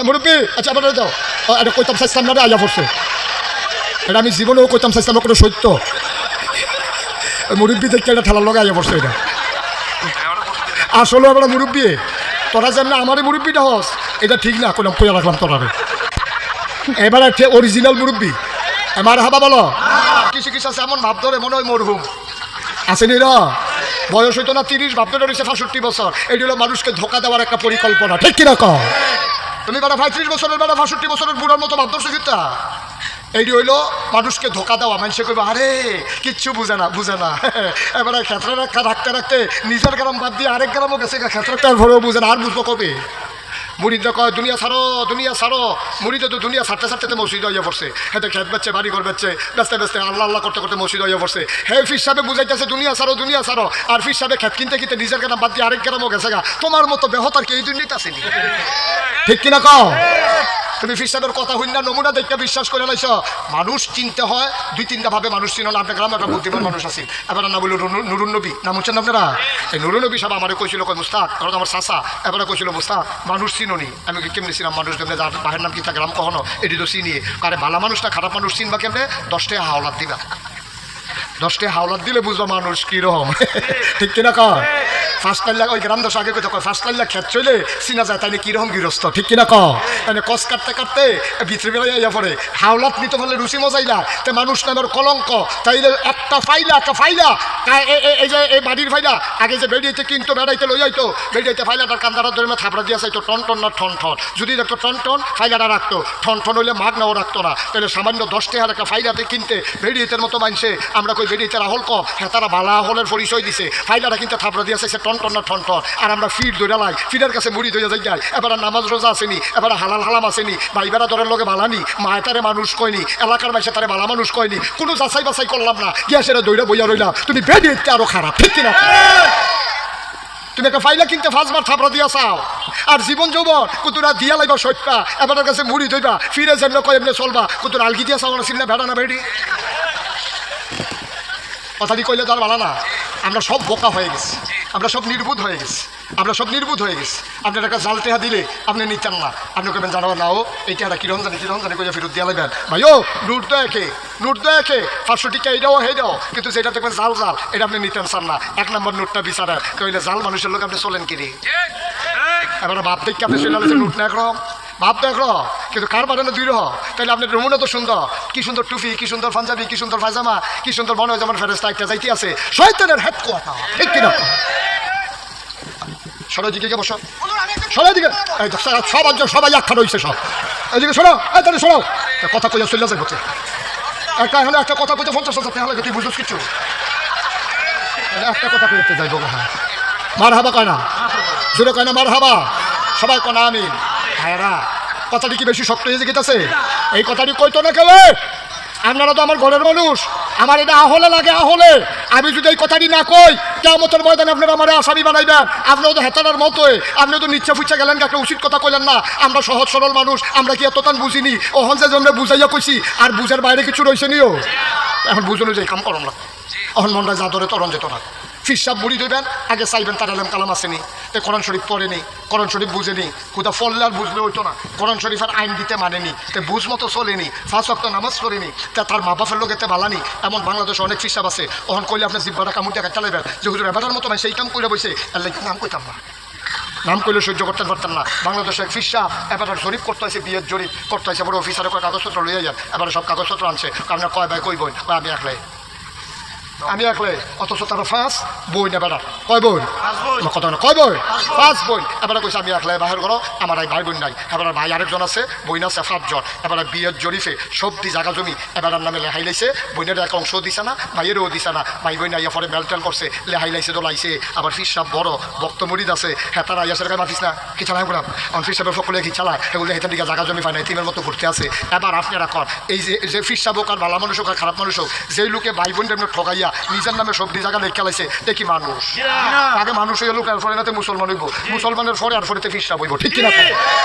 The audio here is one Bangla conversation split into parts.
মুরব্বী আচ্ছা আবার যাও এটা কইতাম চাইছিলাম না রে, আইয়া পড়ছে। এটা আমি জীবনেও কইতাম চাইছিলাম কোনো সত্য। মুরব্বী দেখতে এটা ঠেলার লগে আইয়া পড়ছে এটা। আসলে আমরা মুরব্বী তোরা যেমন আমারই মুরব্বীটা হস। এটা ঠিক না কইলাম কইয়া রাখলাম তোরারে। এবার একটা অরিজিনাল মুরব্বী। আমার হাবা বলো। কিছু কিছু আছে? এমন ভাব ধরে মনে হয় মরহুম। আসেনি র? বয়স হইতো না তিরিশ ভাবতে ধরেছে পঁয়ষট্টি বছর। এটি হলো মানুষকে ধোকা দেওয়ার একটা পরিকল্পনা। ঠিক কিনা কম তুমি বেড়া পঁয়ত্রিশ বছরের বেড়া পঁয়ষট্টি বছরের বুড়ার মতো ভাবতেছো কিতা হইল মানুষকে ধোকা দেওয়া, মানুষে কইবা, আরে, কিচ্ছু বুঝে না বুঝে না। এবারে ক্ষেত্রে রাখা রাখতে রাখতে নিজের গ্রাম বাদ দিয়ে আরেক গ্রামও গেছে, ক্ষেত্রে ভরেও বুঝে না, আর বুঝব কবে? মুড়িদে কয়, দুনিয়া ছাড়ো দুনিয়া ছাড়ো। মুড়িদে তো দুনিয়া ছাড়তে ছাড়তে মসজিদ হয়ে পড়ছে। হেতে খেত বেচছে বাড়ি ঘর বেচছে ব্যস্তে ব্যস্তে আল্লাহ আল্লাহ করতে করতে মসজিদ হয়ে পড়ছে। হে ফির সাহেব বুঝাইতেছে, দুনিয়া ছাড়ো দুনিয়া ছাড়ো। আর ফির সাহেব খেত কিনতে কিনতে নিজের গ্রাম বাদ দিয়ে আরেক গ্রামও গেছে গা। তোমার মতো বেহতার কে এই দুনিয়াতে আসেনি। ঠিক কিনা কও? তুমি ফির সাহেবের কথা হইন না নমুনা দেখতে বিশ্বাস করে লাইছ। মানুষ চিনতে হয় দুই তিনটা ভাবে মানুষ চিনো না আপনার গ্রামে একটা বুদ্ধিমান মানুষ আছে। এবার না বলি নুরুন নবী। নাম হচ্ছেন আপনারা? এই নুরুন নবী সাহেব আমারে কইছিল কয় মুস্তাক কারণ আমার চাচা। এবারে কইছিল মুস্তাক মানুষ চিনোনি। আমি কি কেমনি ছিলাম মানুষ কেমনে যার বাহের নাম কি তা গ্রাম কখনো? এটি তো চিনি। আরে ভালো মানুষটা খারাপ মানুষ চিনবা কেমনে? দশটা হাওলাত দিবা। দশটা হাওলাত দিলে বুঝব মানুষ কীরকম। ঠিক কিনা কর ফার্স্ট লাইন ওই গ্রাম দশ আগে কথা কয় ফার্স্ট লাইন খেত চলে চিনা যায় তাই কীরকম গৃহস্থ? ঠিক কিনা ক তাই কস কাটতে কাটতে ভিতরে বেলায় ইয়া পড়ে। হাওলাত নিতে পারলে রুচি মজাইলা তে মানুষ নামের কলঙ্ক। তাইলে একটা ফাইলা একটা ফাইলা এই যে এই বাড়ির ফাইলা আগে যে বেড়িয়েতে কিন্তু বেড়াইতে লই যাইতো বেড়িয়েতে ফাইলাটার কান্দারা ধরে থাপড়া দিয়া চাইতো টন টন না ঠন ঠন। যদি দেখতো টন টন ফাইলাটা রাখতো। ঠন ঠন হইলে মাগ নাও রাখতো না। তাহলে সামান্য দশ টাকার একটা ফাইলাতে কিনতে বেড়িয়েতের মতো মানছে আমরা কই বেড়িয়েতে রাহুল ক হ্যাঁ তারা বালা হলের পরিচয় দিছে। ফাইলাটা কিন্তু থাপড়া দিয়া চাইছে টন টন ঠন ঠন আর আমরা ফিট ধরে লাই ফিটের কাছে মুড়ি ধরে যাই যাই এবার নামাজ রোজা আসেনি, এবার হালাল হালাম আসেনি। ভাইবেরা দরের লগে বালানি মায় তারে মানুষ কয়নি, এলাকার মাইসে তারে বালা মানুষ কয়নি। কোনো যাচাই বাছাই করলাম না, গ্যাসের দইরা বইয়া রইলাম তুমি বেড়িয়েতে আরও খারাপ, ঠিক কিনা? তুমি একটা ফাইলা কিনতে ফার্স্টবার থাপড়া দিয়া চাও। আর জীবন যৌবন, কুতুরা দিয়া লাইবা সত্যা এবার কাছে মুড়ি ধইবা, ফিরে যেমন কয় এমনি চলবা। কুতুর আলগি দিয়া চাও না চিন্তা ভেড়া না বেড়ি। কথাটি কইলে তো আর ভালো না। আমরা সব বোকা হয়ে গেছি। আমরা সব নির্বুধ হয়ে গেছি। আমরা সব নির্বুধ হয়ে গেছি। আপনার একটা জাল টেহা দিলে আপনি নিতেন না। আপনি কবেন জানো না ও এই টেহাটা কিরম জানি কিরম জানি কইয়া ফেরত দিয়া লাগবেন ভাই ও নোট তো একে নোট তো একে। পাঁচশো টিকা এইটাও হে দাও কিন্তু যেটা দেখবেন জাল জাল। এটা আপনি নিতেন চান না। এক নম্বর নোটটা বিচারেন। কইলে জাল মানুষের লোক আপনি চলেন কিনি এবার ভাব দেখতে আপনি চলে নোট না একরকম ভাব একরকম কিন্তু কার বানানো দুই রহ? তাহলে আপনার নমুনা তো সুন্দর। কি সুন্দর টুপি কি সুন্দর পাঞ্জাবি কি সুন্দর পায়জামা কি সুন্দর মনে হয় যেমন ফেরেস্তা একটা যাইতে আছে। শয়তানের হেড কথা ঠিক কিনা? সবাই দেখ, সব। তাহলে কথা একটা কথা একটা কথা হ্যাঁ। মার হাবা কয় না? জোরে কয় মার হাবা সবাই কয় না আমিন। ভাইরা কথাটি কি বেশি শক্ত হয়ে গেছে? এই কথাটি কইতো না কেউ? আপনারা তো আমার ঘরের মানুষ। আমার এটা আহলে লাগে আহলে। আমি যদি এই কথাটি না কই কেমতের ময়দানে আপনারা আমার আসামি বানাইবেন। আপনিও তো হেতানার মতোই। আপনিও তো নিচ্ছে ফুচ্ছে গেলেন একটা উচিত কথা কইলেন না। আমরা সহজ সরল মানুষ আমরা কি এতটান বুঝিনি? ওহন যে জন্য বুঝাইয়া কইছি আর বুঝার বাইরে কিছু রয়েছে নিও? এখন বুঝলো যে কাম করম না। অহন মনটা যা ধরে তরণ যেত না ফিসাব বুড়ি দেবেন আগে চাইবেন তার আলেম কালাম আসেনি তে কোরআন শরীফ পড়েনি কোরআন শরীফ বুঝেনি কোথাও ফললে আর বুঝলে হইতো না। কোরআন শরীফের আইন দিতে মানেনি তে বুঝ মতো চলেনি ফার্স্ট অক্ট নামাজ করেনি তা তার মা বাপের লোক এতে বালানি এমন বাংলাদেশে অনেক ফিসাব আছে ওহন কইলে আপনার জিব্বাটা কামুর টাকা চালাইবেন যে হুজুর এবারের মতো সেই কাম করে বসে আল্লাহ নাম কইতাম না। নাম করলে সহ্য করতে পারতাম না। বাংলাদেশের ফিসা এবার জরিপ করতে হয়েছে, বিয়ের জরিপ করতে হয়েছে, বড় অফিসারে কয় কাগজপত্র লইয়া যান, এবারে সব কাগজপত্র আনছে। কারণ কয় ভাই কই বই আমি একলাই। আমি একলাই অথচ তারা ফাঁস বই না বেড়া কয় বই? আমার কথা না কয় বই? পাঁচ বই। এবারে কইছে আমি একলাই বাহির করো আমার এই ভাই বোন নাই। এবার ভাই আরেকজন আছে বইন আছে পাঁচজন এবার বিয়ের জরিফে সবদি জায়গা জমি এবার নামে লেহাই লাইছে। বইনের এক অংশ দিছে না ভাইয়েরও দিছে না। ভাই বই নাই পরে মেলটেল করছে লেহাই লাইছে দোলাইছে। আবার ফির সাপ বড় বক্ত মরিদ আছে। হ্যাঁ তারা ইয়াসের গায়ে মাতিস না কি চালাই বলাম অন ফিস সাপের সকলে কি চালায়? এগুলো হেতার দিকে জায়গা জমি পায় না তিনের মতো ঘুরতে আছে। এবার আপনারা কর এই যে যে ফিস সাপ হোক আর ভালো মানুষ হোক আর খারাপ মানুষ হোক যেই লোকে ভাই বোনদের এমনি ঠকাইয়া নিজের নামে সবজি জায়গা লেখা খেলাইছে দেখি মানুষ? আগে মানুষ হইয়া লোক এরপরে নাতে মুসলমান হইব। মুসলমানের পরে আর পরেতে ফিসটা হইব ঠিক কিনা?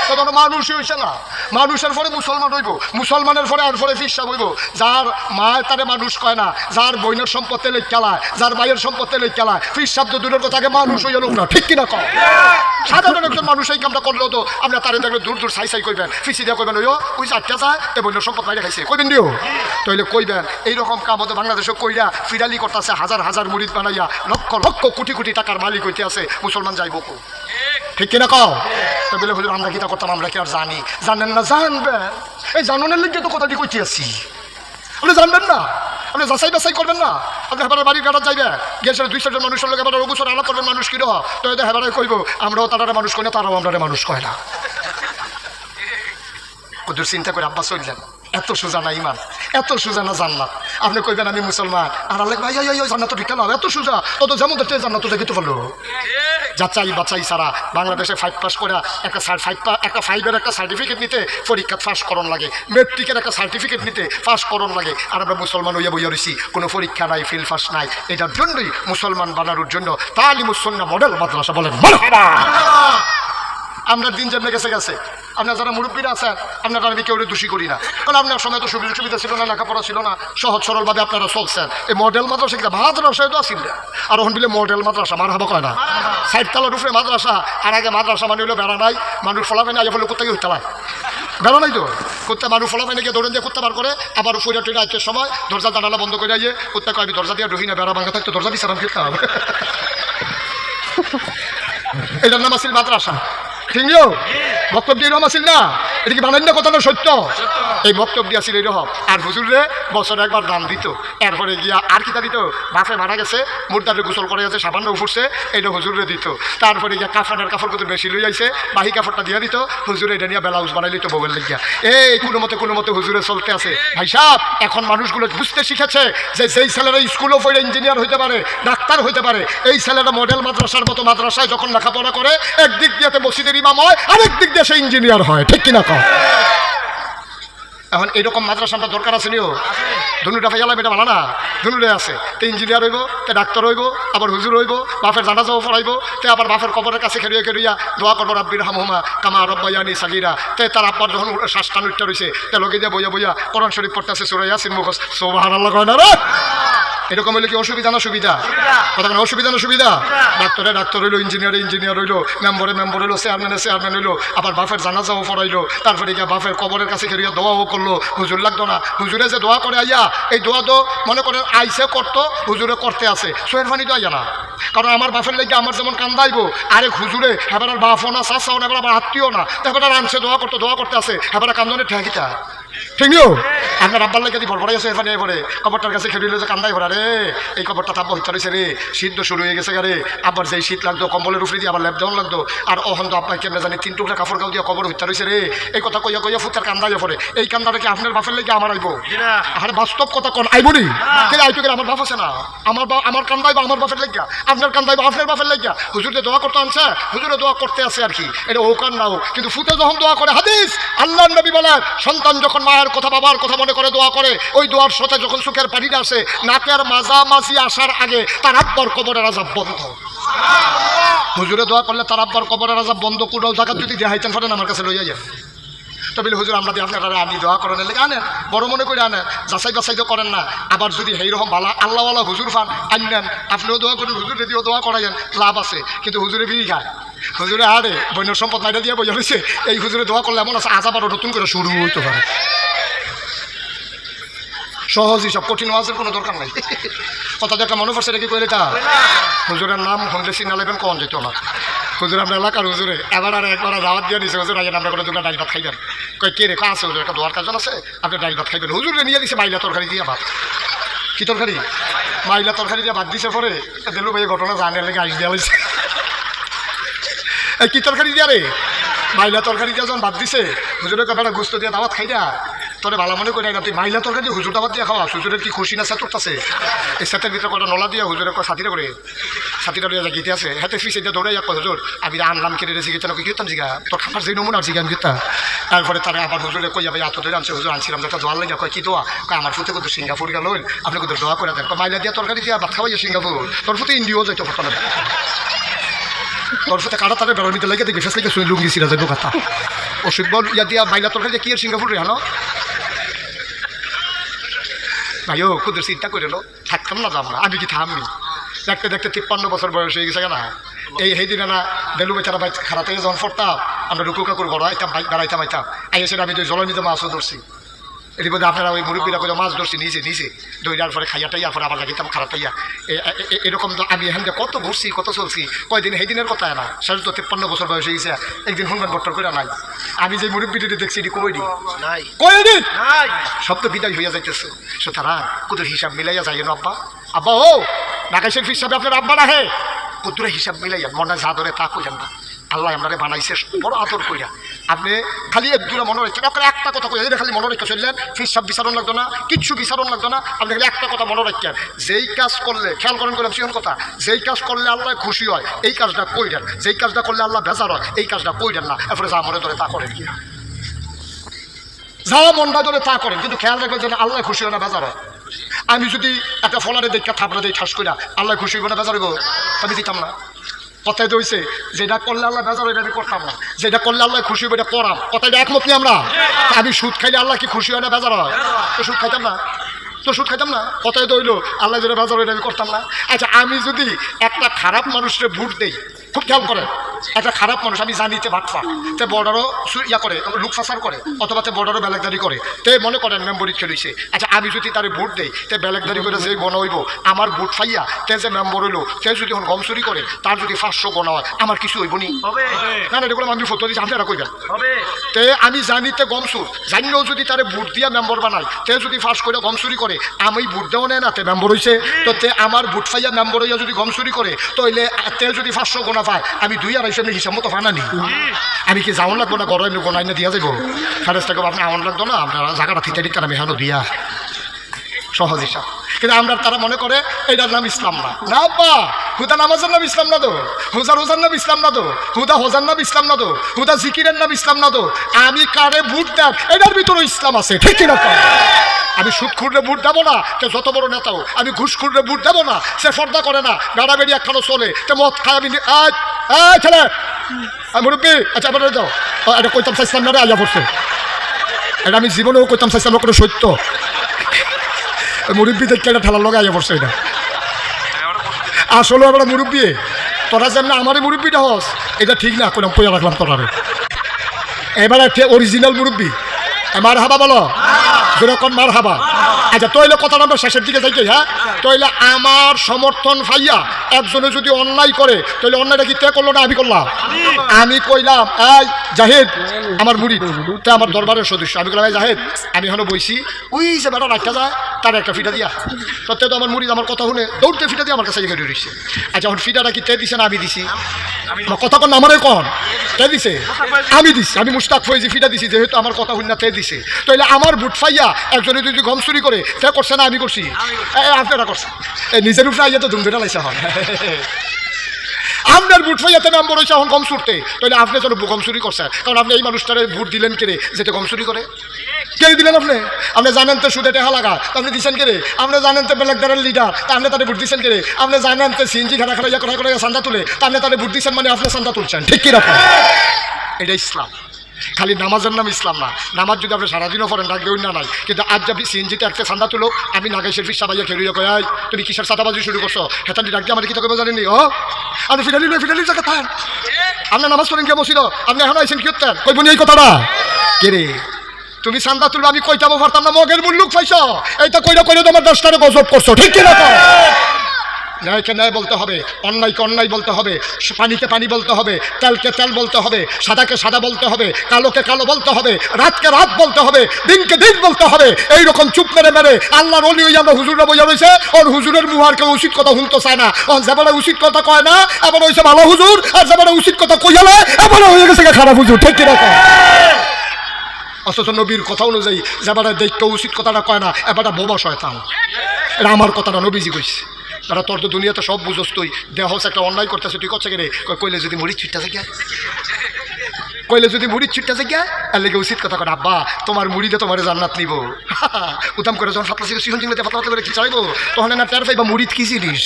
তখন মানুষই হইছে না। মানুষের পরে মুসলমান হইব মুসলমানের পরে আর পরে ফিসটা হইব যার মা তারে মানুষ কয় না যার বইনের সম্পত্তি লেখ খেলায় যার ভাইয়ের সম্পত্তি লেখ খেলায় ফিস শব্দ দূরের কথা আগে মানুষ হইয়া লোক না ঠিক কিনা কয় সাধারণ একজন মানুষ এই কামটা করলেও তো আমরা তারে দেখলে দূর দূর সাই সাই কইবেন ফিসি দিয়া কইবেন ওই ওই চারটা চায় এ বইনের সম্পদ বাইরে খাইছে। কইবেন দিও? তাইলে কইবেন এইরকম কাম হতো বাংলাদেশে কইরা ফিরালি করতেছে হাজার হাজার মুরিদ বানাইয়া, লক্ষ লক্ষ কোটি কোটি টাকার মালিক হইতে আছে মুসলমান যাইব কো। ঠিক কিনা কও? তো বলে হুজুর আমরা কিটা করতাম আমরা কি আর জানি জানেন না জানবেন এই জাননের লিগে তো কথাটি কইতে আছি। আপনি জানবেন না? আপনি যাচাই বাছাই করবেন না? আপনি হেবার বাড়ির কাটা যাইবে। গিয়ে দুই চারজন মানুষের লোক এবার অবসর আলাপ করবেন মানুষ কিরো তো এদের হেবারে কইব আমরাও তারা মানুষ কই না তারাও আমরা মানুষ কয় না। ওদের চিন্তা করে আব্বাস চললেন। এত সোজা না ইমান, এত সোজা না জান্নাত। আপনি কইবেন আমি মুসলমান। আর আল্লাহ ভাই ওই জান্নাত ঢুকে না এত সোজা। তত যেমন দেখতে জান্নাত দেখিতে পারল যাচাই বাচাই সারা বাংলাদেশে ফাইভ পাস করে একটা ফাইভ একটা ফাইভের একটা সার্টিফিকেট নিতে পরীক্ষা পাস করণ লাগে। মেট্রিকের একটা সার্টিফিকেট নিতে পাস করণ লাগে। আর আমরা মুসলমান হইয়া বইয়া রয়েছি কোনো পরীক্ষা নাই ফিল পাস নাই। এটার জন্যই মুসলমান বানানোর জন্য তালিমুসন্না মডেল মাদ্রাসা বলেন। আমরা দিন জন্মে গেছে গেছে। আপনার যারা মুরব্বীরা আছেন, আপনারা আমি কেউ দোষী করি না। কারণ আপনার সময় তো সুবিধা সুবিধা ছিল না, লেখাপড়া ছিল না, সহজ সরলভাবে আপনারা চলছেন। এই মডেল মাদ্রাসা কিন্তু মাদ্রাসায় তো আসিল আর ওখান দিলে মডেল মাদ্রাসা, মার হব কয় না? সাইড তালার উপরে মাদ্রাসা, আর আগে মাদ্রাসা মানে হলো বেড়া নাই, মানুষ ফলাফে না ফলে কোথায় হইতে পারে বেড়া নাই তো? করতে মানুষ ফলাফে গিয়ে দৌড়ে দিয়ে করতে বার করে, আবার ফুরে টুরে আজকের সময় দরজা জানালা বন্ধ করে যাইয়ে করতে কয়, আমি দরজা দিয়ে ঢুকি না, বেড়া ভাঙা থাকতো দরজা দিয়ে সারাম খেতে হবে এটার নাম আছিল মাদ্রাসা। ঠিকও বক্তব্য এরকম আসিল না? এটা কি বানান্য কথা না সত্য। এই বক্তব্য আছিল এরকম আর হুজুরে বছরে একবার দান দিত। এরপরে গিয়া আর কিতা দিত? বাপে মারা গেছে, মুর্দারে গোসল করে গেছে সাবান্ন উঠছে এটা হুজুরে দিত। তারপরে গিয়া কাফানের কাপড় কত বেশি লই আইছে, বাহি কাপড়টা দিয়ে দিত, হুজুরে এটা নিয়ে ব্লাউজ বানাই লিত বউয়ের লেগিয়া। এই, কোনো মতে কোনো মতে হুজুরে চলতে আছে। ভাই সাহেব, এখন মানুষগুলো বুঝতে শিখেছে যে যেই ছেলেরা স্কুলও পড়ে ইঞ্জিনিয়ার হইতে পারে, ডাক্তার হইতে পারে, এই ছেলেরা মডেল মাদ্রাসার মতো মাদ্রাসায় যখন লেখাপড়া করে, একদিক দিয়ে মসজিদের ইমাম হয় আরেক দিক দিয়ে সে ইঞ্জিনিয়ার হয়। ঠিক কিনা কম এখন এরকম মাদ্রাসাটা দরকার আছে নিও। ধনুটা ফেজালাম এটা ভালো না। ধনুরে আছে। তে ইঞ্জিনিয়ার হইব, তে ডাক্তার হইব, আবার হুজুর হইব, বাপের জানাজাও পড়াইব, তে আবার বাপের কবরের কাছে খেলিয়ে খেলিয়া দোয়া করব, রাব্বির হামহমা কামা রব্বাইয়ানি সাগিরা। তে তার আব্বার যখন শ্বাসটা নৃত্য রয়েছে তে লোকে দিয়ে বইয়া বইয়া করণ শরীফ পড়তেছে সুরাইয়া সিনমুখ সোবাহান আল্লাহ কয় না রে? এরকম হইলে কি অসুবিধা না সুবিধা? কথা অসুবিধা না সুবিধা? ডাক্তারে ডাক্তার হইল ইঞ্জিনিয়ারে ইঞ্জিনিয়ার হইল মেম্বরে মেম্বর হইল চেয়ারম্যানে চেয়ারম্যান হইল আবার বাপের জানাজাও পড়াইলো তারপরে গিয়া বাপের কবরের কাছে খেলিয়া দোয়াও করল হুজুর লাগতো না। হুজুরে যে দোয়া করে আইয়া এই দোয়া তো মনে করেন আইসে করতো হুজুরে করতে আছে। সোয়ের ফানি তো আইয়া না। কারণ আমার বাপের লেগে আমার যেমন কান্দাইবো আরে হুজুরে হেবার বাপও না চাচাও না এবার আত্মীয় না। তারপরে আনছে দোয়া করতো দোয়া করতে আছে হেবার কান্দনে ঠেকিটা ঠিক নিও আপনার আব্বার লাগে যদি আছে এখানে এবারে কবরটার কাছে খেলিলে যে কান্দাই ভরা রে এই কবরটা তাপ হইতে রয়েছে রে শীত শুরু হয়ে গেছে রে আবার যেই শীত লাগতো কম্বলের উপরে দিয়ে আবার ল্যাপ লাগতো আর আপনার কেমনে জানি তিন টুকরা কাপড় গাও দিয়ে কবর হইতে রয়েছে রে এই কথা কইয়া কইয়া ফুটার কান্দাই পড়ে এই কান্দাটা কি আপনার বাপের লেগে আমার আইবো আর বাস্তব কথা কোন আইবো নি কিন্তু আইতো করে আমার বাপ আছে না আমার বা আমার কান্দাই বা আমার বাপের লেগা আপনার কান্দাই বা আপনার বাপের লেগা হুজুরে দোয়া করতে আনছে হুজুরে দোয়া করতে আছে আর কি এটা ও কান না ও কিন্তু ফুটে যখন দোয়া করে হাদিস আল্লাহ নবী বলেন সন্তান যখন মায়ের কথা, বাবার কথা মনে করে দোয়া করে, ওই দোয়ার সাথে যখন সুখের পানিটা আসে নাকের মাঝামাঝি আসার আগে তার আব্বার কবরের আজাব বন্ধ। হুজুরে দোয়া করলে তার আব্বার কবরের আজাব বন্ধ কোটাও জায়গা যদি দেখাইতেন ফেলেন আমার কাছে লইয়া যায় তবে হুজুর, আমরা দিয়ে আপনারা আনি দোয়া করেন লেগে আনেন, বড় মনে করে আনেন, যাচাই বাছাই তো করেন না। আবার যদি এইরকম বালা আল্লাহওয়ালা হুজুর ফান আনেন, আপনিও দোয়া করেন, হুজুর যদিও দোয়া করাইন লাভ আছে। কিন্তু হুজুরে বিড়ি খায় হুজুরে আরে বন্যর সম্পদ মাইটা দিয়ে বই হয়েছে এই হুজুরে দোয়া করলে এমন আছে আজ আবারও নতুন করে শুরু হইতে পারে। সহজই সব কঠিন ওয়াজের কোনো দরকার নাই। কথা দেখা মনে পড়ছে নাকি কইলে তা হুজুরের নাম হন্ডে সিগনাল কন যেত না। হুজুর আমরা এলাকার হুজুরে, এবার আর একবার দাওয়াত দিয়ে দিছে হুজুর, আগে আমরা কোনো দুটো ডাইল ভাত খাইবেন। কই কে রে কা আছে হুজুর, একটা দোয়ার কাজ আছে? আপনি ডাইল ভাত খাইবেন। হুজুরে নিয়ে দিছে মাইলা তরকারি দিয়ে ভাত। কি তরকারি? মাইলা তরকারি দিয়ে ভাত দিছে পরে দিলু ভাই ঘটনা জানে লেগে আইস দেওয়া হয়েছে এই কি তরকারি দিয়া রে? মাইলা তরকারি দিয়া যখন ভাত দিছে, হুজুরের কথা গুস্ত দিয়ে দাওয়াত খাই না তোরে ভালো মনে করি না তুই মাইলা তরকারি দিয়ে হুজুর দাওয়াত দিয়ে খাওয়া। হুজুরের কি খুশি না সেতুর আছে? এই সেটের ভিতরে কটা নলা দিয়ে হুজুরের কয়, সাথীরা করে, সাথীটা লইয়া গীতে আছে। হাতে ফিসে দিয়ে দৌড়াই এক হুজুর, আমি আনলাম কেটে রেসি গেছে কি করতাম জিগা? তোর খাবার যে নমুনা জিগা আমি গীতা। তারপরে তারা আবার হুজুরে কই যাবে এত ধরে আনছে, হুজুর, আনছিলাম একটা দোয়া লাগে। কয়, কি দোয়া? কয়, আমার ফুটে কিন্তু সিঙ্গাপুর গেল আপনি কিন্তু দোয়া করে দেন? মাইলা দিয়া তরকারি দিয়া ভাত খাওয়াইয়া সিঙ্গাপুর, তোর ফুটে ইন্ডিয়াও যাইতো প্রথমে তোর ফুটে কাটা তাদের বেড়ার মিতে লাগে দেখবি ফেস লাগে শুনে লুঙ্গি সিরা যাইব কথা। ওষুধ বল ইয়া দিয়া মাইলা তরকারি দিয়ে কি সিঙ্গাপুর রে হানো ভাইও খুদের চিন্তা করে লো থাকতাম না আমরা আমি কি থামি দেখতে দেখতে তিপ্পান্ন বছর বয়স হয়ে গেছে না এই সেই দিনে না বেলু বেচারা বাইক খারাপ থেকে যখন ফোরতাম আমরা রুকু কাকুর ঘর আইতাম বাইক বেড়াইতাম, আইতাম। আই এসে আমি যে জলের মাছও ধরছি। এর মধ্যে আপনারা ওই মুরব্বীরা করে মাছ ধরছি নিজে নিজে দইটার পরে খাইয়া টাইয়ার পরে আবার লাগিতাম খারাপ টাইয়া। এরকম তো আমি এখান কত ঘুরছি কত চলছি কয়দিন সেই দিনের কথা না। শেষ তো তিপ্পান্ন বছর বয়স হয়েছে একদিন হুনবান বট্টর করে নাই। আমি যে মুরব্বীটি দেখছি এটি কই দি নাই। কই দিন নাই। সব তো বিদায় হইয়া যাইতেছে। সুতরাং কুদুর হিসাব মিলাইয়া যাই না আব্বা। আব্বা ও! নাকাশের হিসাবে আপনার আব্বা না হে কুদুরের হিসাব মিলাইয়া মনে যা ধরে তা কইলেন না। আল্লাহ আপনারে বানাইছে বড় আদর কইরা। আপনি খালি এক দূরে মনে রাখছেন, আপনার একটা কথা কই খালি মনে রেখে চললেন হিসাব বিচারণ লাগতো না, কিচ্ছু বিচারণ লাগতো না, আপনি খালি একটা কথা মনে রাখছেন যেই কাজ করলে, খেয়াল করেন করলাম সিহন কথা, যেই কাজ করলে আল্লাহ খুশি হয়, এই কাজটা কইরেন, যেই কাজটা করলে আল্লাহ বেজার হয়, এই কাজটা কই কইরেন না, এরপরে যা মনে ধরে তা করেন কি যা মনটা ধরে তা করেন, কিন্তু খেয়াল রাখবেন যেন আল্লাহ খুশি হয় না, বেজার হয়। আমি যদি একটা ফলারে দেখা থাপড়া দিই, ঠাস করে আল্লাহ খুশি হইব না, বেজার হইব আমি দিতাম না। কথায় দইছে যেটা করলে আল্লাহ বেজার হইবে আমি করতাম না। যেটা করলে আল্লাহ খুশি হইবে, এটা করাম কথাটা একমত নি আমরা? আমি সুদ খাইলে আল্লাহ কি খুশি হয় না বেজার হয়? তো সুদ খাইতাম না। তো সুদ খাইতাম না? কথায় দইলো আল্লাহ যেটা বেজার হইলে আমি করতাম না। আচ্ছা আমি যদি একটা খারাপ মানুষের ভোট দেই খুব খেয়াল করে। একটা খারাপ মানুষ আমি জানি তে বাটফা তে বর্ডারও ইয়া করে লুক ফাসার করে অথবা তে বর্ডারও বেলেগদারি করে। তে মনে করেন মেম্বরি খেলিছে। আচ্ছা আমি যদি তার ভোট দেই তে বেলেগদারি করে যে গণ হইব আমার ভোট ফাইয়া তে যে মেম্বর হইল তে যদি এখন গম চুরি করে তার যদি পাঁচশো গণ হয় আমার কিছু হইব নি। হবে। না না এগুলো আমি ফটো দিচ্ছি আপনারা কইবেন। তে আমি জানি তে গম চুর জানিও যদি তারে ভোট দিয়া মেম্বর বানাই তে যদি ফাঁস করে গম চুরি করে আমি ভোট দেওয়া নেয় না তে মেম্বর হইছে। তো তে আমার ভোট ফাইয়া মেম্বর হইয়া যদি গম চুরি করে তইলে তে যদি পাঁচশো গোনা পায় আমি দুই আড়াইশো এমনি হিসাব মতো ফানানি আমি কি যাওয়ান লাগবো না গরম দিয়া যাব? আপনি লাগতো না? আপনারা জায়গাটা থিতে আমি হানো দিয়া। সহজ হিসাব কিন্তু আমরা তারা মনে করে এটার নাম ইসলাম না। না বা হুদা নামাজের নাম ইসলাম না তো? হুজার হুজার নাম ইসলাম না তো? হুদা হোজার নাম ইসলাম না তো? হুদা জিকিরের নাম ইসলাম না তো? আমি কারে ভোট দেন এটার ভিতরে ইসলাম আছে, ঠিক কিনা? আমি সুদ খুঁড়লে ভোট দেবো না সে যত বড় নেতাও। আমি ঘুষ খুঁড়লে ভোট দেবো না সে ফর্দা করে না গাড়া বেড়ি একখানো চলে সে মদ খায় আমি নি- আয়, ছেলে! মুরব্বী আচ্ছা এবার যাও এটা কইতাম চাইছিলাম না রে আইয়া পড়ছে। এটা আমি জীবনেও কইতাম চাইছিলাম না কোনো সত্য। মুরব্বী দেখে এটা ঠেলার লগে আইয়া পড়ছে এটা। আসলে আমরা মুরব্বী তোরা যেমন আমারই মুরব্বীটা হস। এটা ঠিক না কোনো পয়সা রাখলাম তোরারে। এবার অরিজিনাল মুরব্বী। মার হাবা বলো। যেরকম মার হাবা আচ্ছা তৈলে কথাটা আমরা শেষের দিকে যাইতে হ্যাঁ? তৈলে আমার সমর্থন ভাইয়া একজনে যদি অন্যায় করে তাহলে অন্যায়টা কি তে করল না আমি করলাম? আমি। কইলাম এই জাহেদ আমার মুড়ি তে আমার দরবারের সদস্য। আমি কইলাম এই জাহেদ আমি হলো বইছি। ওই যে বেটা রাখতে যায়। তার একটা ফিটা দিয়া। তো তো আমার মুড়ি আমার কথা শুনে দৌড়তে ফিটা দিয়ে আমার কাছে গিয়ে রয়েছে আচ্ছা এখন ফিটাটা কি তে দিছে না আমি দিছি? কথা কন আমারে কন। তে দিছে? আমি দিছি, আমি মুস্তাক ফয়েজি ফিটা দিছি, যেহেতু আমার কথা শুনে তে দিছে। তাহলে আমার বুট ফাইয়া একজনে যদি গম চুরি করে, তে করছে না আমি করছি? আপনারা করছে নিজের উপরে আইয়া তো ধুমধুটা লাইছে হন আপনার বুট ফাইয়াতে নাম্বার হয়েছে এখন গম চুরতে তাহলে আপনি যেন গম চুরি করছেন। কারণ আপনি এই মানুষটারে ভোট দিলেন কেড়ে যেটা গম চুরি করে? কে দিলেন আপনি? আপনি জানেন তো সুদে টেহা লাগা। তা আপনি দিচ্ছেন কেড়ে আপনি জানেন তো বেলেগদারের লিডার তা আপনি তাদের ভোট দিচ্ছেন কেড়ে আপনি জানেন তো সিএনজি খানা খানা ইয়া করে চান্দা তুলে। তা আপনি তাদের ভোট দিচ্ছেন মানে আপনি চান্দা তুলছেন। ঠিক কি রাখেন এটা ইসলাম। খালি নামাজের নাম ইসলাম না। নামাজ যদি আপনি সারাদিনও পড়েন ডাকবে অন্য নাই। কিন্তু আজ যদি সিএনজিতে একটা চান্দা তুলো আমি নাগাই শেরফির সাবাইয়া খেলিয়ে কয় "এই, তুমি কিসের সাদাবাজি শুরু করছ? হেতানি ডাক দিয়ে আমার কি তোকে জানেনি ও আপনি ফিরালি নয় ফিরালি জায়গা থান আপনি নামাজ পড়েন কে বসিল আপনি এখন আইসেন কি হতেন কইব এই কথাটা? কে রে তুমি চান্দা তুলবে আমি কইতাবো পারতাম না মগের মুল্লুক পাইছ এইটা কইরা কইরা তোমার দশটারে গজব করছ, ঠিক কিনা তো? ন্যায়কে ন্যায় বলতে হবে, অন্যায়কে অন্যায় বলতে হবে, পানিকে পানি বলতে হবে, তেলকে তেল বলতে হবে, সাদাকে সাদা বলতে হবে, কালোকে কালো বলতে হবে, রাতকে রাত বলতে হবে, দিনকে দিন বলতে হবে এই রকম চুপ করে মেরে আল্লাহর অলি ওই আমরা হুজুরা বোঝা রয়েছে ওর হুজুরের মুহার কেউ উচিত কথা শুনতে চায় না ও যেবারে উচিত কথা কয় না এবার হয়েছে ভালো হুজুর, আর যেবারে উচিত কথা কইয়ালে এবার হয়ে গেছে খারাপ হুজুর, ঠিক কিনা কয়? অথচ নবীর কথা অনুযায়ী যে যেবারে দেখতে উচিত কথাটা কয় না, এবারটা বোবা শয়তান। এটা আমার কথাটা নবীজি কইছে। তারা তোর তো দুনিয়াতে সব বুঝোস তুই। দেহ একটা অন্যায় করতেছে, তুই করছে রে কইলে যদি মরিচ ছিটটা থেকে কইলে যদি মুড়ির ছিটটা থেকে আর লেগে উচিত কথা করে আব্বা, তোমার মুড়িতে তোমার জান্নাত নিব। উদাম করে যখন ফাতলা ছিল সিহন চিংড়িতে ফাতলা করে কি চাইব তখন না টের পাইবা মুড়িত কি জিনিস।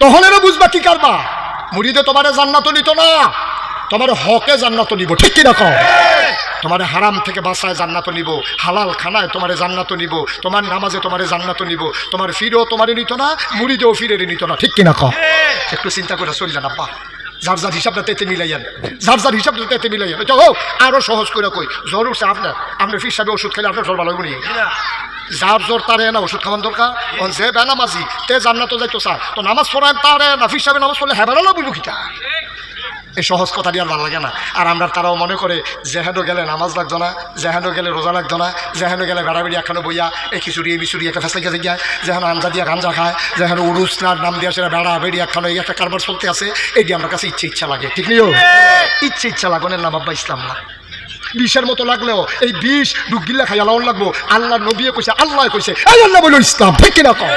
তখন এরা বুঝবা কি কারবা মুড়িতে তোমার জান্নাত নিত না। তোমার হকে জান্নাত নিব ঠিক কি রকম তোমার হারাম থেকে বাসায় জান্নাত নিব হালাল খানায় তোমার জান্নাত নিব তোমার নামাজে তোমার জান্নাত নিব তোমার ফিরেও তোমার নিত না মুড়িদেও ফিরে নিত না ঠিক কিনা কম একটু চিন্তা করে চললেন আব্বা। যার যার হিসাবটা তেতে মিলাইয়েন যার যার হিসাবটা তেতে মিলাইয়েন। এটা হোক আরও সহজ করে কই জ্বর উঠছে আপনার আপনার ফির সাহেব ওষুধ খেলে আপনার জ্বর ভালো হইব যার জ্বর তারে না ওষুধ খাওয়ান দরকার অন যে বেনামাজি তে জান্নাত যাইতো স্যার। তো নামাজ পড়ায় তারে না ফির সাহেব নামাজ পড়লে হ্যাঁ বেড়ালো বুঝব কিটা? এই সহজ কথা দিয়ে আর ভালো লাগে না। আর আমরা তারাও মনে করে যেহেনও গেলে নামাজ লাগতো না যেহেনও গেলে রোজা লাগতো না যেহেনও গেলে বেড়াবেড়ি একখানে বইয়া এই খিচুড়ি এই বিচুড়ি একটা ফেসলে গেছে গিয়া যেহেন আঞ্জা দিয়া গাঞ্জা খায় যেহেন উরুস নার নাম দিয়া সেটা বেড়া বেড়ি একখানে এই একটা কারবার চলতে আছে এটি আমার কাছে ইচ্ছে ইচ্ছা লাগে ঠিক নিও ইচ্ছে ইচ্ছা লাগনের নাম আব্বা ইসলাম না। বিষের মতো লাগলেও এই বিষ ডুগিল্লা খাই লাউন লাগবো আল্লাহ নবিয়ে কইছে আল্লাহ কইছে এই আল্লাহ বলো ইসলাম ঠিক কিনা কম